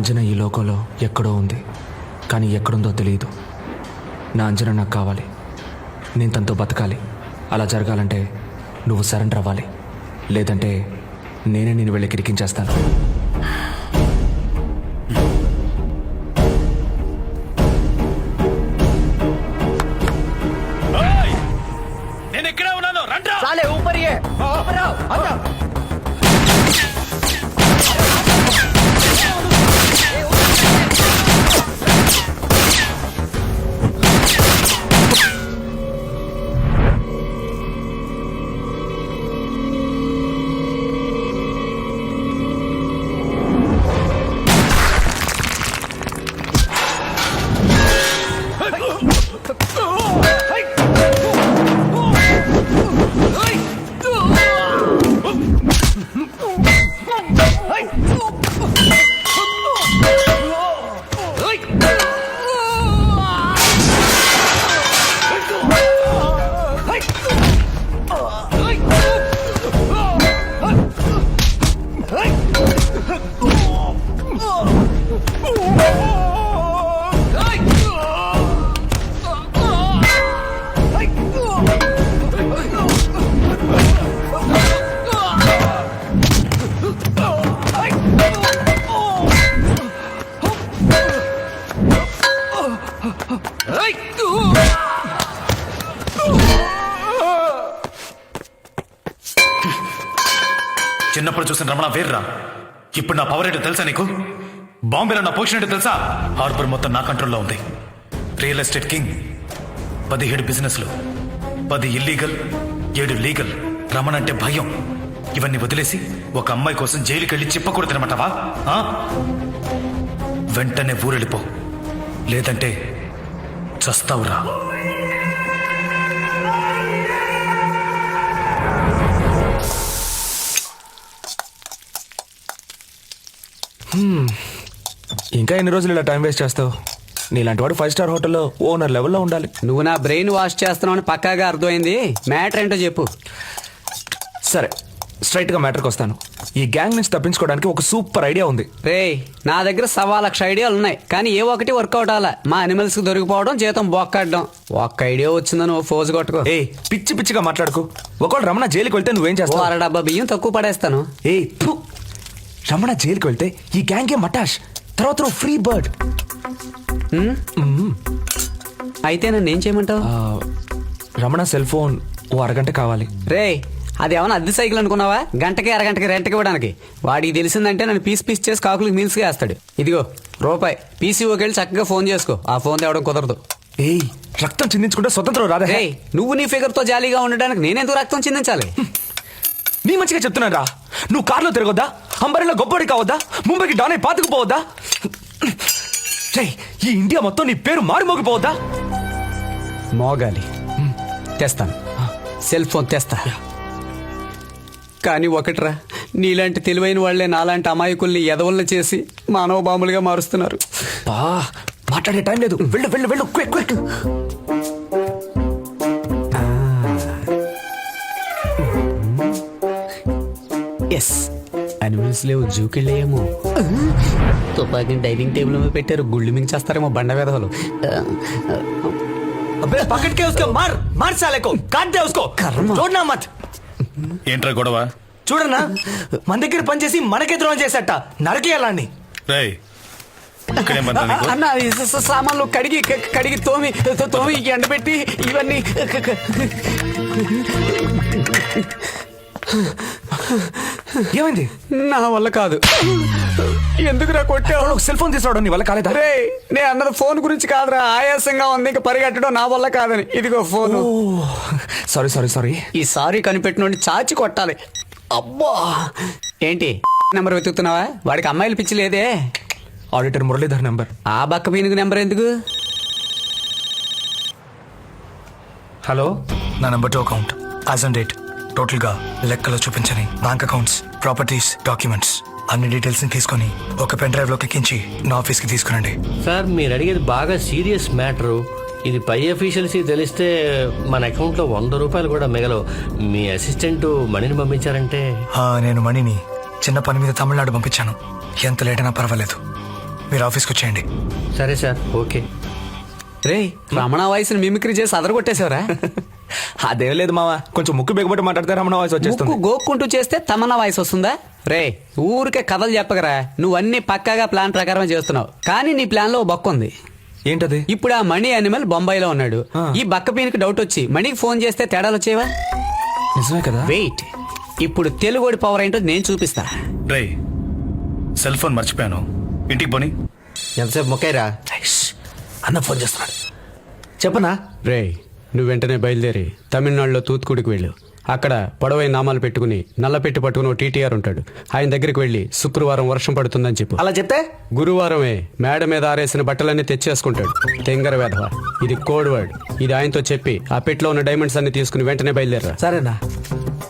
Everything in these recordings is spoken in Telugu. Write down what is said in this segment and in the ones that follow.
అంజన ఈ లోకంలో ఎక్కడో ఉంది కానీ ఎక్కడుందో తెలియదు నా అంజన నాకు కావాలి. నేను తనతో బతకాలి. అలా జరగాలంటే నువ్వు సరెండర్ అవ్వాలి. లేదంటే నేనే నేను వెళ్ళి కిరికించేస్తాను. Oh. రమణ వేర్రా. ఇప్పుడు నా పవర్ ఏంటో తెలుసా నీకు? బాంబేలో నా పొజిషన్ ఏంటో తెలుసా? హార్బర్ మొత్తం నా కంట్రోల్లో ఉంది. రియల్ ఎస్టేట్ కింగ్ పదిహేడు బిజినెస్లు పది ఇల్లీగల్ ఏడు లీగల్ రమణ అంటే భయం. ఇవన్నీ వదిలేసి ఒక అమ్మాయి కోసం జైలుకి వెళ్ళి చెప్పకూడదనమాటవా ఆ? వెంటనే ఊరెళ్ళిపో. లేదంటే చస్తావురా. ఇంకా ఎన్ని రోజులు ఇలా టైం వేస్ట్ చేస్తావు? నీలాంటి వాడు ఫైవ్ స్టార్ హోటల్లో ఓనర్ లెవెల్లో ఉండాలి. నువ్వు నా బ్రెయిన్ వాష్ చేస్తున్నావు అని పక్కాగా అర్థమైంది. మ్యాటర్ ఏంటో చెప్పు. సరే స్ట్రైట్గా మ్యాటర్కి వస్తాను. ఈ గ్యాంగ్ నుంచి తప్పించుకోవడానికి ఒక సూపర్ ఐడియా ఉంది. రేయ్ నా దగ్గర సవా లక్ష ఐడియాలు ఉన్నాయి. కానీ ఏ ఒక్కటి వర్కౌట్ అవ్వాల మా అనిమల్స్కి దొరికిపోవడం జీతం బొక్కడ్డం. ఒక్క ఐడియా వచ్చిందని ఓ ఫోజు కొట్టుకో. ఏ పిచ్చి పిచ్చిగా మాట్లాడుకో. ఒకవేళ రమణ జైలుకి వెళ్తే నువ్వేం చేస్తావు? అర డబ్బా బియ్యం తక్కువ పడేస్తాను. ఏ. రమణ జైలుకి వెళ్తే ఈ గ్యాంగే మటాష్. తర్వాత నువ్వు ఫ్రీ బర్డ్ అయితే నన్ను ఏం చేయమంటావు? రమణ సెల్ ఫోన్ ఓ అరగంట కావాలి. రేయ్ అది ఏమన్నా అద్దె సైకిల్ అనుకున్నావా? గంటకి అరగంటకి రెంట్కి ఇవ్వడానికి. వాడికి తెలిసిందంటే నన్ను పీస్ పీస్ చేసి కాకులకి మీల్స్ వేస్తాడు. ఇదిగో రూపాయి. పీసీఓకి వెళ్ళి చక్కగా ఫోన్ చేసుకో. ఆ ఫోన్ తేవడం కుదరదు. ఏయ్ రక్తం చిందించుకుంటే స్వతంత్రం రాదా? రేయ్ నువ్వు నీ ఫిగర్తో జాలీగా ఉండడానికి నేనెందుకు రక్తం చిందించాలి? నీ మంచిగా చెప్తున్నాను రా. నువ్వు కార్లో తిరగొద్దా? అంబరిలో గొప్పడి కావద్దా? ముంబైకి డానే పాతుకుపోవద్దా రేయ్ ఈ ఇండియా మొత్తం నీ పేరు మారుమోగిపోవద్దా మోగాలి. తెస్తాను. సెల్ ఫోన్ తెస్తా. కానీ ఒకట్రా నీలాంటి తెలివైన వాళ్ళే నాలాంటి అమాయకుల్ని ఎదవల్ని చేసి మానవ బాంబులుగా మారుస్తున్నారు. బా మాట్లాడే టైం లేదు. వెళ్ళు వెళ్ళు వెళ్ళు క్విక్ క్విక్ ఎస్. అనిమల్స్ లేవు జూకెళ్ళేమో తుపాకీని డైనింగ్ టేబుల్ మీద పెట్టారు గుళ్ళు మించేస్తారేమో బండ వేధవలు अबे पकड़ के उसको मार मार साले को काट दे उसको कर्म। छोड़ना मत ఏంట్రా గొడవ చూడన్నా మన దగ్గర పనిచేసి మనకే ద్రోహం చేసేట నరకేయాలని రేయ్ ఇక్కడేం పని నీకు అన్న ఈ స- స- సామాన్లు కడిగి క- కడిగి తోమి తో- తోమి ఎండబెట్టి ఇవన్నీ క- క- ఏమైంది? నా వల్ల కాదు. ఎందుకురా కొట్టావు? సెల్ ఫోన్ తీసుకురావడం నీ వల్ల కాలేదా? రే నేను అన్నది ఫోన్ గురించి కాదురా. ఆయాసంగా ఉంది ఇంకా పరిగెట్టడం నా వల్ల కాదని. ఇదిగో ఫోన్. Sorry sorry sorry. ఈ సారీ కనిపెట్టినోడిని చాచి కొట్టాలి. అబ్బా! ఏంటి? నెంబర్ వెతుకుతున్నావా? వాడికి అమ్మాయిలు పిచ్చి లేదే. Auditor Muralidhar number. ఆ బక్క పీనుగు నెంబర్ ఎందుకు? హలో నా number two account. As and date. టోటల్గా లెక్కలో చూపించని బ్యాంక్ అకౌంట్స్ ప్రాపర్టీస్ డాక్యుమెంట్స్. అన్ని డీటెయిల్స్ని తీసుకొని ఒక పెన్ డ్రైవ్లోకి ఎక్కించి నా ఆఫీస్కి తీసుకురండి. సార్ మీరు అడిగేది బాగా సీరియస్ మ్యాటరు. ఇది పై అఫీషియల్స్ తెలిస్తే మన అకౌంట్లో వంద రూపాయలు కూడా మిగలవు. మీ అసిస్టెంట్ మనీని పంపించారంటే? ఆ, నేను మణిని చిన్న పని మీద తమిళనాడు పంపించాను. ఎంత లేట్ అయినా పర్వాలేదు. మీరు ఆఫీస్కి వచ్చేయండి. సరే సార్ ఓకే. రే రమణ వాయిస్ మిమిక్రీ చేసి అదరగొట్టేశావరా? అదేం లేదు మావా. కొంచెం ముక్కు బిగబట్టి మాట్లాడితే రమణ వాయిస్ ముక్కు వచ్చేస్తుంది గోక్కుంటూ చేస్తే తమన్నా వాయిస్ వస్తుందా? రే ఊరికే కథలు చెప్పగరా నువ్వు అన్ని పక్కాగా ప్లాన్ ప్రకారమే చేస్తున్నావు. కానీ నీ ప్లాన్లో బొక్క ఉంది. ఏంటది? ఇప్పుడు ఆ మణి అనిమల్ బొంబాయిలో ఉన్నాడు. ఈ బక్క పీనికి డౌట్ వచ్చి మణికి ఫోన్ చేస్తే తేడాలు వచ్చేవా? నిజమే కదా. వెయిట్ ఇప్పుడు తెలుగుడి పవర్ ఏంటో నేను చూపిస్తా. రే సెల్ ఫోన్ మర్చిపోయాను. ఇంటికి పోని. ఎంతసేపు మొక్కైరా అన్న ఫోన్ చేస్తున్నాడు. చెప్పనా? రే నువ్వు వెంటనే బయలుదేరి తమిళనాడులో తూత్తుకుడికి వెళ్ళు. అక్కడ పొడవైన నామాలు పెట్టుకుని నల్ల పెట్టి పట్టుకుని టీటీఆర్ ఉంటాడు. ఆయన దగ్గరికి వెళ్ళి శుక్రవారం వర్షం పడుతుందని చెప్పు. అలా చెప్తే? గురువారమే మేడ మీద ఆరేసిన బట్టలన్నీ తెచ్చేసుకుంటాడు. తెంగర వేధవ. ఇది కోడ్ వర్డ్. ఇది ఆయనతో చెప్పి ఆ పెట్లో ఉన్న డైమండ్స్ అన్ని తీసుకుని వెంటనే బయలుదేరా సరేనా?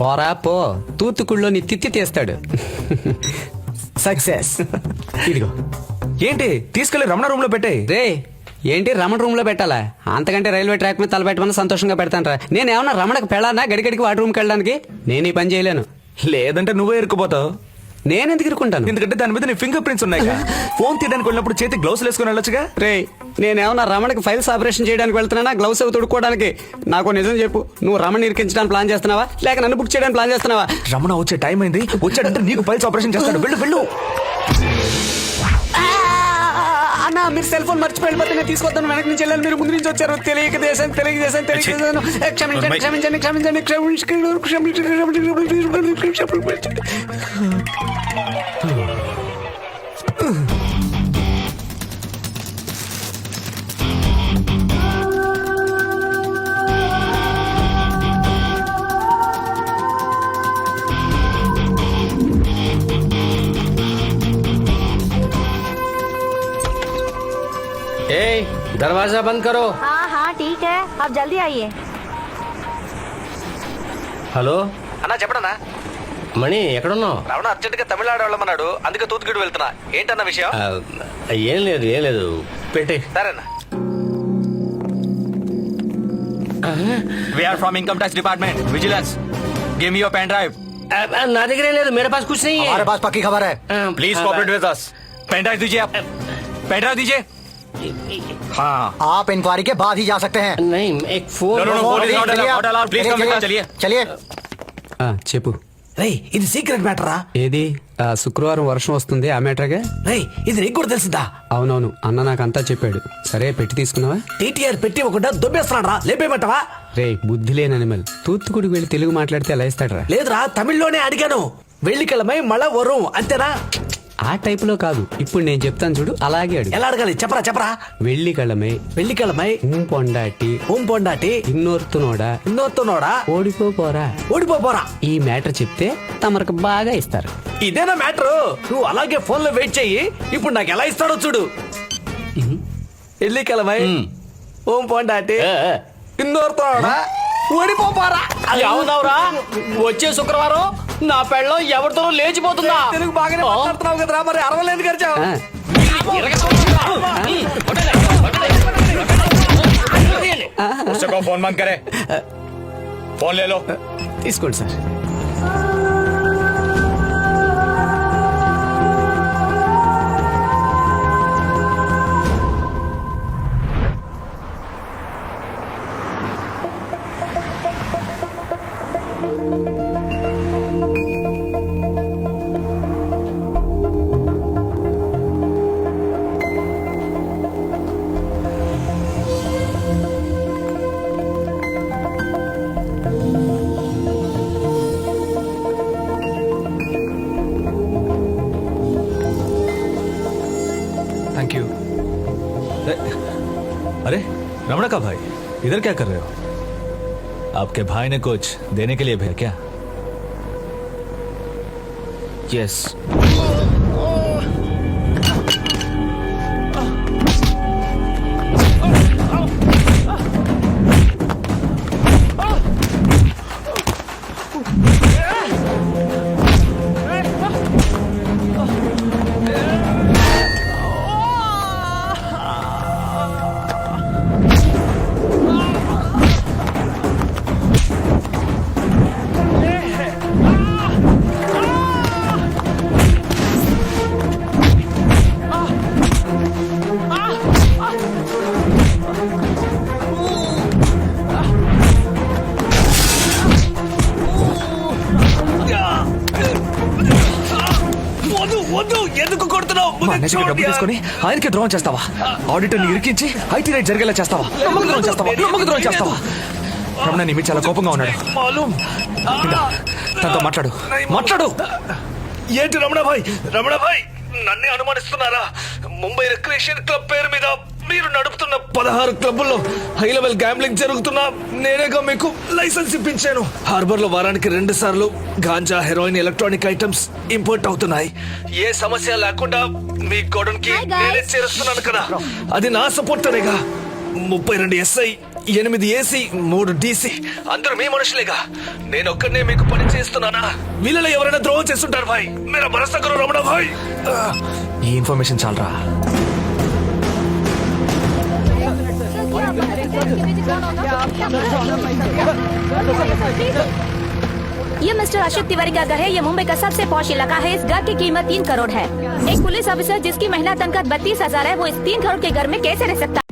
పోరా పో. తూత్తుకుళ్ళో నీ తిత్తి తీస్తాడు. సక్సెస్. ఇదిగో. ఏంటి? తీసుకెళ్ళి రమణ రూమ్లో పెట్టే రే ఏంటి రమణ రూమ్లో పెట్టాలా? అంతకంటే రైల్వే ట్రాక్ మీద తలపెట్టమని సంతోషంగా పెడతాను రా నేను ఏమన్నా రమణకు పెళ్ళానా? గడిగడికి వాడి రూమ్కి వెళ్ళడానికి? నేను ఈ పని చేయలేను. లేదంటే నువ్వే ఇరుక్కుపోతావు. నేను ఎందుకు ఇరుకుంటాను ఎందుకంటే దాని మీద నీ ఫింగర్ ప్రింట్స్ ఉన్నాయి ఫోన్ తీయడానికి వెళ్ళినప్పుడు చేతి గ్లౌస్ వేసుకొని వెళ్ళొచ్చుగా? రే నేనేమన్నా రమణకి ఫైల్స్ ఆపరేషన్ చేయడానికి వెళ్తున్నానా? గ్లౌస్ అవి తొడుక్కోవడానికి? నాకు నిజం చెప్పు. నువ్వు రమణ ఇరికించడానికి ప్లాన్ చేస్తున్నావా? లేక నన్ను బుక్ చేయడానికి ప్లాన్ చేస్తున్నావా? రమణ వచ్చే టైం అయింది. వచ్చాడంటే నీకు పైల్స్ ఆపరేషన్ చేస్తాడు. వెళ్ళు వెళ్ళు. మీరు సెల్ ఫోన్ మర్చిపోయి వెళ్ళిపోతే నేను తీసుకొద్దాను. వెనక నుంచి వెళ్ళాను మీరు ముందు నుంచి వచ్చారు. తెలియక దేశం తెలియక దేశం తెలియక దేశం. క్షమించండి క్షమించండి క్షమించండి క్షమించండి క్షమించండి క్షమించండి. दरवाजा बंद करो हाँ हाँ ठीक है आप जल्दी आइए హలో అన్నా చెప్పడనా మణి ఎక్కడున్నావు రమణ అర్జెంట్గా తమిళనాడు వెళ్ళమన్నాడు అందుకే తూతుకుడు వెళ్తున్నా ఏంటన్న విషయం ఆ, ఏం లేదు ఏం లేదు పెట్టే సరేనా we're from income tax department vigilance give me your pen drive నా దగ్గర ఏం లేదు మేరే పాస్ కూర్చుని हमारे पास पक्की खबर है please cooperate with us pen drive दीजिए आप पेन ड्राइव दीजिए आप इंक्वायरी के बाद ही जा सकते हैं। नहीं एक फोन चलिए। చెప్పు। రే ఇది సీక్రెట్ మ్యాటరా ఏది? శుక్రవారం వర్షం వస్తుంది ఆ మ్యాటర్గా రే ఇది నీకు కూడా తెలుసుదా? అవునవును అన్న నాకు అంతా చెప్పాడు. సరే పెట్టి తీసుకున్నావా? టీటీఆర్ పెట్టి ఒక దొబ్బేస్తున్నాడు రా. లేపేమంటావా రే బుద్ధి లేని అనిమల్ తూత్తుకుడికి వెళ్ళి తెలుగు మాట్లాడితే అలా ఇస్తాడరా లేదురా తమిళ్ళోనే అడిగాను. వెళ్ళికెళ్ళమై మళ్ళా వరం అంతేనా? ఆ టైప్లో కాదు. ఇప్పుడు నేను చెప్తాను చూడు అలాగే అడుగు. ఎలా అడగాలి? చెప్పరా చెప్పరా? వెళ్ళికళమే వెళ్ళికలమై ఊం పొండాటి ఓం పొండాటి ఇన్నోర్తునోడా. ఇన్నోర్తున్నోడా ఓడిపోరా ఓడిపోపోరా ఈ మ్యాటర్ చెప్తే తమరికి బాగా ఇస్తారు. ఇదేనా మ్యాటర్? నువ్వు అలాగే ఫోన్లో వెయిట్ చెయ్యి. ఇప్పుడు నాకు ఎలా ఇస్తాడో చూడు. వెళ్ళికలమై ఓం పొండాటి ఇన్నోర్తునోడా? ఓడిపోరా అది అవునవురా. వచ్చే శుక్రవారం నా పెళ్ళం ఎవరితో లేచిపోతుందా? తెలుగు బాగానే మాట్లాడుతున్నావు కదరా మరి అరవలేదు గరిచావు. Phone మంకరే phone లేలో. తీసుకోండి సార్. का भाई? इधर क्या कर रहे हो? आपके भाई ने कुछ देने के लिए भेजा क्या? यस మా అన్నయ్యకి డబ్బు తీసుకొని ఆయనకి ద్రోహం చేస్తావా? ఆడిటర్ని ఇరికించి ఐటీ రైట్ జరిగేలా చేస్తావా? నమ్మక ద్రోహం చేస్తావా? నమ్మక ద్రోహం చేస్తావా? రమణ నీ మీద చాలా కోపంగా ఉన్నాడు. తనతో మాట్లాడు. మాట్లాడు. ఏంటి రమణ భాయ్? రమణ భాయ్ నన్నే అనుమానిస్తున్నారా? ముంబై రిక్రియేషన్ క్లబ్ పేరు మీద మీరు నడుపుతున్న పదహారు క్లబ్బుల్లో హై లెవెల్ గ్యాంబ్లింగ్ జరుగుతున్నా నేనేగా మీకు లైసెన్స్ ఇప్పించాను. హార్బర్లో వారానికి రెండు సార్లు ganja heroin electronic items import అవుతున్నాయి. ఏ సమస్య లేకుండా మీ గోడౌన్కి. నేనే చేరుస్తున్నాను కదా. అది నా సపోర్టరేగా ముప్పై రెండు ఎస్ఐ ఎనిమిది ఏసీ మూడు డీసీ అందరూ మీ మనుషులేగా. నేను ఒక్కడనే మీకు పని చేస్తున్నానా? వీళ్ళలో ఎవరైనా ద్రోహం చేస్తుంటారు భాయ్. మీరు భరోసా రమణ భాయ్. ఈ ఇన్ఫర్మేషన్ చాలరా? ये मिस्टर अशोक तिवारी का घर है, ये मुंबई का सबसे पौष इलाका है। इस घर की कीमत तीन करोड़ है। एक पुलिस ऑफिसर जिसकी महिला तनख्वाह बत्तीस हज़ार है, वो इस तीन करोड़ के घर में कैसे रह सकता